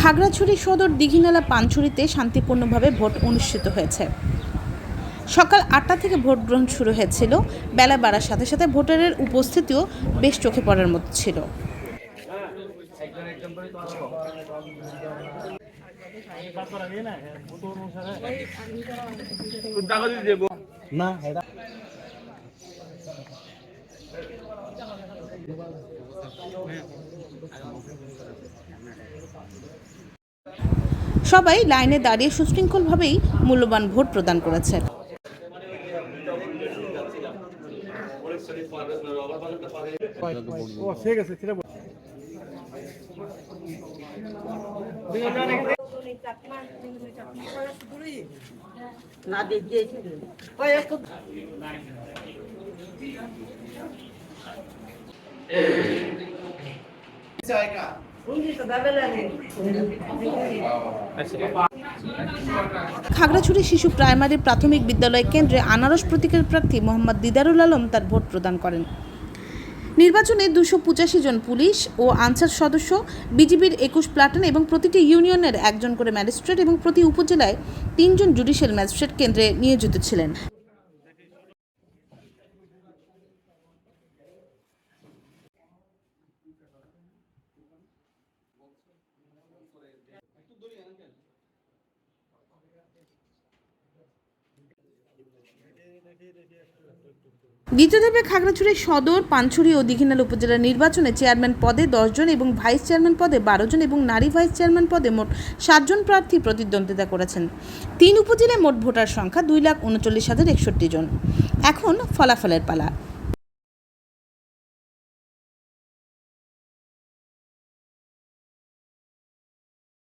খাগড়াছড়ি সদর দীঘিনালা পানছড়িতে শান্তিপূর্ণভাবে ভোট অনুষ্ঠিত হয়েছে। সকাল আটটা থেকে ভোট গ্রহণ শুরু হয়েছিল। বেলা বাড়ার সাথে সাথে ভোটারের উপস্থিতিও বেশ চোখে পড়ার মতো ছিল। না সবাই লাইনে দাঁড়িয়ে সুশৃঙ্খলভাবেই মূল্যবান ভোট প্রদান করেছে। ওই খাগড়াছড়ি শিশু প্রাইমারি প্রাথমিক বিদ্যালয় কেন্দ্রে আনারস প্রতীকের প্রার্থী মোহাম্মদ দিদারুল আলম তার ভোট প্রদান করেন। নির্বাচনে দুশো পঁচাশি জন পুলিশ ও আনসার সদস্য, বিজিবির একুশ প্লাটুন এবং প্রতিটি ইউনিয়নের একজন করে ম্যাজিস্ট্রেট এবং প্রতি উপজেলায় তিনজন জুডিশিয়াল ম্যাজিস্ট্রেট কেন্দ্রে নিয়োজিত ছিলেন। ধাপে খাগড়াছড়ি সদর, পানছড়ি ও দীঘিনাল উপজেলা নির্বাচনে চেয়ারম্যান পদে দশজন এবং ভাইস চেয়ারম্যান পদে বারো জন এবং নারী ভাইস চেয়ারম্যান পদে মোট সাতজন প্রার্থী প্রতিদ্বন্দ্বিতা করেছেন। তিন উপজেলায় মোট ভোটার সংখ্যা দুই লাখ উনচল্লিশ হাজার একষট্টি জন। এখন ফলাফলের পালা।